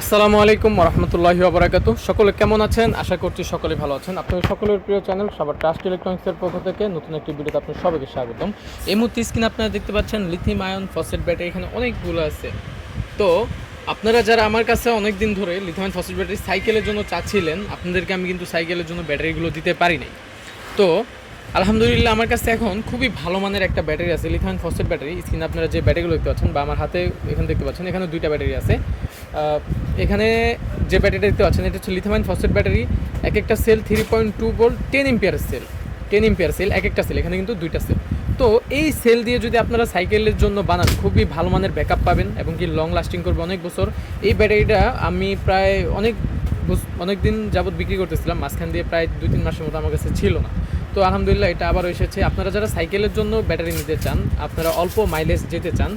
আসসালামু আলাইকুম রহমতুল্লাহি আবরাকাত সকলে কেমন আছেন? আশা করছি সকলে ভালো আছেন। আপনাদের সকলের প্রিয় চ্যানেল সবার ট্রাস্ট ইলেকট্রনিক্সের পক্ষ থেকে নতুন একটি ভিডিওতে আপনার সবাইকে স্বাগতম। এই মুহূর্তে স্ক্রিনে আপনারা দেখতে পাচ্ছেন লিথিয়াম আয়ন ফসেট ব্যাটারি এখানে অনেকগুলো আছে। তো আপনারা যারা আমার কাছে অনেক দিন ধরে লিথিয়াম ফসেট ব্যাটারি সাইকেলের জন্য চাচ্ছিলেন, আপনাদেরকে আমি কিন্তু সাইকেলের জন্য ব্যাটারিগুলো দিতে পারি নাই তো আলহামদুলিল্লাহ আমার কাছে এখন খুবই ভালো মানের একটা ব্যাটারি আছে লিথিয়াম ফসফেট ব্যাটারি স্ক্রিনে আপনারা যে ব্যাটারিগুলো দেখতে পাচ্ছেন বা আমার হাতে এখানে দেখতে পাচ্ছেন এখানে দুইটা ব্যাটারি আছে। এখানে যে ব্যাটারিটা দেখতে পাচ্ছেন, এটা হচ্ছে লিথামাইন ফসফেট ব্যাটারি এক একটা cell three point two volt ten ampere cell ten ampere cell এক একটা সেল এখানে কিন্তু দুইটা সেল তো এই সেল দিয়ে যদি আপনারা সাইকেলের জন্য বানান, খুবই ভালো মানের ব্যাকআপ পাবেন এবং কি লং লাস্টিং করবে অনেক বছর। এই ব্যাটারিটা আমি প্রায় অনেক অনেক দিন যাবত বিক্রি করতেছিলাম, মাঝখান দিয়ে প্রায় দুই তিন মাসের মতো আমার কাছে ছিল না। তো আলহামদুলিল্লাহ এটা আবার এসেছে। আপনারা যারা সাইকেলের জন্য ব্যাটারি নিতে চান, আপনারা অল্প মাইলেজ যেতে চান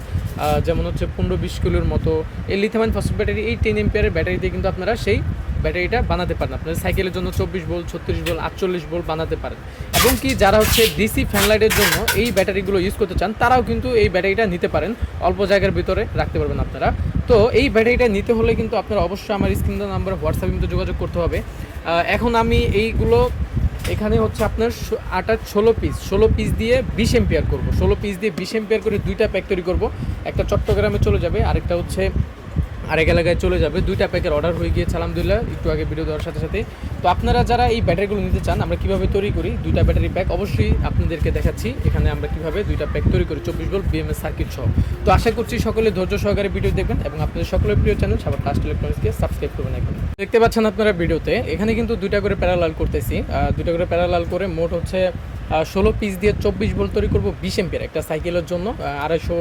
যেমন হচ্ছে পনেরো বিশ কিলোর মতো, এই লিথিয়াম ফসফেট ব্যাটারি এই টেন এম্পিয়ারের ব্যাটারি দিয়ে কিন্তু আপনারা সেই ব্যাটারিটা বানাতে পারেন। আপনারা সাইকেলের জন্য চব্বিশ ভোল্ট ছত্রিশ ভোল্ট আটচল্লিশ ভোল্ট বানাতে পারেন। এবং কি যারা হচ্ছে ডিসি ফ্যানলাইটের জন্য এই ব্যাটারিগুলো ইউজ করতে চান, তারাও কিন্তু এই ব্যাটারিটা নিতে পারেন। অল্প জায়গার ভিতরে রাখতে পারবেন আপনারা। তো এই ব্যাটারিটা নিতে হলে কিন্তু আপনারা অবশ্যই আমার স্ক্রিন নাম্বার হোয়াটসঅ্যাপে কিন্তু যোগাযোগ করতে হবে। এখন আমি এইগুলো এখানে হচ্ছে আপনার আটার ষোলো পিস ষোলো পিস দিয়ে বিশ এম্পেয়ার করব। ষোলো পিস দিয়ে বিশ এম্পেয়ার করে দুইটা প্যাক তৈরি করব। একটা চট্টগ্রামে চলে যাবে, আরেকটা হচ্ছে আরেক এলাকায় চলে যাবে। দুইটা প্যাকের অর্ডার হয়ে গিয়েছে, আলহামদুলিল্লাহ। একটু আগে ভিডিও দেওয়ার সাথে সাথে তো আপনারা যারা এই ব্যাটারিগুলো নিতে চান, আমরা কীভাবে তৈরি করি? দুইটা ব্যাটারি প্যাক অবশ্যই আপনাদেরকে দেখাচ্ছি। এখানে আমরা কীভাবে দুইটা প্যাক তৈরি করি? চব্বিশ ভোল্ট বিএমএস সার্কিট সহ। তো আশা করছি সকলে ধৈর্য সহকারে ভিডিও দেখবেন এবং আপনাদের সকলের প্রিয় চ্যানেল সবার ফাস্ট ইলেকট্রনিক্সকে সাবস্ক্রাইব করবেন এখন। দেখতে পাচ্ছেন আপনারা ভিডিওতে এখানে কিন্তু দুইটা করে প্যারালাল করতেছি। দুইটা করে প্যারালাল করে মোট হচ্ছে ষোলো পিস দিয়ে চব্বিশ ভোল্ট তৈরি করব বিশ এম্পিয়ার একটা সাইকেলের জন্য আড়াইশো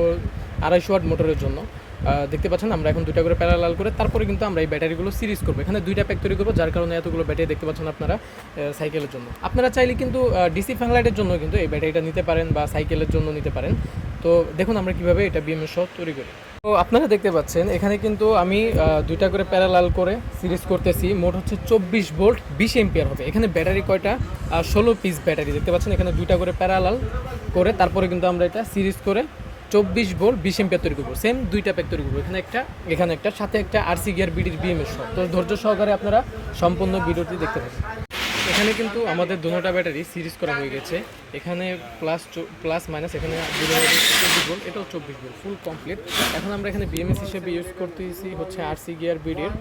আড়াইশো ওয়াট মোটরের জন্য। দেখতে পাচ্ছেন, আমরা এখন দুইটা করে প্যারালাল করে তারপরে কিন্তু আমরা এই ব্যাটারিগুলো সিরিজ করব। এখানে দুইটা প্যাক তৈরি করব, যার কারণে এতগুলো ব্যাটারি দেখতে পাচ্ছেন আপনারা সাইকেলের জন্য। আপনারা চাইলে কিন্তু ডিসি ফ্যানলাইটের জন্য কিন্তু এই ব্যাটারিটা নিতে পারেন বা সাইকেলের জন্য নিতে পারেন। তো দেখুন আমরা কীভাবে এটা বিএমএস সহ তৈরি করি। তো আপনারা দেখতে পাচ্ছেন, এখানে কিন্তু আমি দুইটা করে প্যারালাল করে সিরিজ করতেছি। মোট হচ্ছে চব্বিশ ভোল্ট বিশ এম্পিয়ার হবে। এখানে ব্যাটারি কয়টা? ষোলো পিস ব্যাটারি দেখতে পাচ্ছেন, এখানে দুইটা করে প্যারালাল করে তারপরে কিন্তু আমরা এটা সিরিজ করে চব্বিশ ভোল্ট বিশ এম্পিয়ার তৈরি করব। সেম দুইটা প্যাক তৈরি করব। এখানে একটা এখানে একটা, সাথে একটা আরসি গিয়ার বিডির বিএমএস সহ। তো ধৈর্য সহকারে আপনারা সম্পূর্ণ ভিডিওটি দেখতে পাবেন এখানে কিন্তু আমাদের দুটোটা ব্যাটারি সিরিজ করা হয়ে গেছে। এখানে প্লাস প্লাস মাইনাস এখানে চব্বিশ ভোল্ট এটাও চব্বিশ ভোল্ট ফুল কমপ্লিট এখন আমরা এখানে বিএমএস হিসেবে ইউজ করতেছি হচ্ছে আরসি গিয়ার বিডির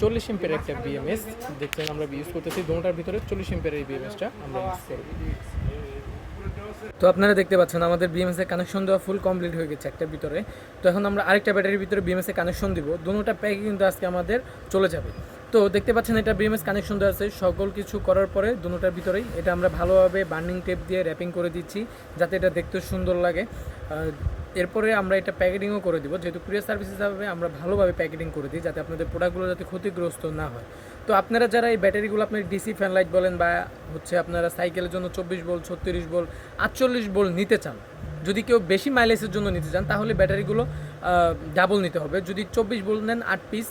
চল্লিশ এম্পের একটা বিএমএস দেখছেন আমরা ইউজ করতেছি। দুটোটার ভিতরে চল্লিশ এম্পের এই বিএমএসটা আমরা ইউজ করব। তো আপনারা দেখতে পাচ্ছেন আমাদের বিএমএসের কানেকশন দেওয়া ফুল কমপ্লিট হয়ে গেছে একটা ভিতরে। তো এখন আমরা আরেকটা ব্যাটারির ভিতরে বিএমএস এর কানেকশন দিব। দুটোটা প্যাকে কিন্তু আজকে আমাদের চলে যাবে। তো দেখতে পাচ্ছেন এটা বিএমএস কানেকশন দেওয়া আছে। সকল কিছু করার পরে দুটোটার ভিতরেই এটা আমরা ভালোভাবে বার্নিং টেপ দিয়ে র্যাপিং করে দিচ্ছি, যাতে এটা দেখতে সুন্দর লাগে। এরপরে আমরা এটা প্যাকেটিংও করে দিব। যেহেতু কুরিয়ার সার্ভিস হিসাবে আমরা ভালোভাবে প্যাকেটিং করে দিই, যাতে আপনাদের প্রোডাক্টগুলো যাতে ক্ষতিগ্রস্ত না হয়। তো আপনারা যারা এই ব্যাটারিগুলো আপনার ডিসি ফ্যান লাইট বলেন বা হচ্ছে আপনারা সাইকেলের জন্য চব্বিশ বল, ছত্রিশ বল, আটচল্লিশ বল নিতে চান, যদি কেউ বেশি মাইলেজের জন্য নিতে চান, তাহলে ব্যাটারিগুলো ডাবল নিতে হবে। যদি চব্বিশ বল নেন আট পিস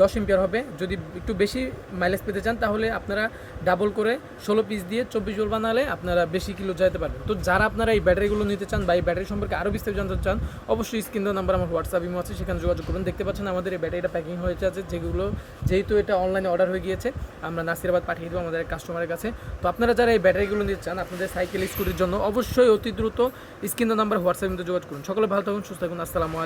দশ এম্পিয়ার হবে। যদি একটু বেশি মাইলেজ পেতে চান, তাহলে আপনারা ডাবল করে ষোলো পিস দিয়ে চব্বিশ বল বানালে আপনারা বেশি কিলো যেতে পারবেন। তো যারা আপনারা এই ব্যাটারিগুলো নিতে চান বা এই ব্যাটারি সম্পর্কে আরও বিস্তারিত জানতে চান, অবশ্যই স্ক্রিন নাম্বার আমার হোয়াটসঅ্যাপ ইমো আছে, সেখানে যোগাযোগ করুন দেখতে পাচ্ছেন আমাদের এই ব্যাটারিটা প্যাকিং হয়েছে আছে, যেগুলো যেহেতু এটা অনলাইনে অর্ডার হয়ে গিয়েছে, আমরা নাসিরাবাদ পাঠিয়ে দেবো আমাদের কাস্টমারের কাছে। তো আপনারা যারা এই ব্যাটারিগুলো নিতে চান, আপনাদের সাইকেল স্কুটির জন্য অবশ্যই অতি দ্রুত স্ক্রিন নাম্বার হোয়াটসঅ্যাপ যোগাযোগ করুন। সকলে ভালো থাকুন, সুস্থ থাকুন। আসসালামু আলাইকুম।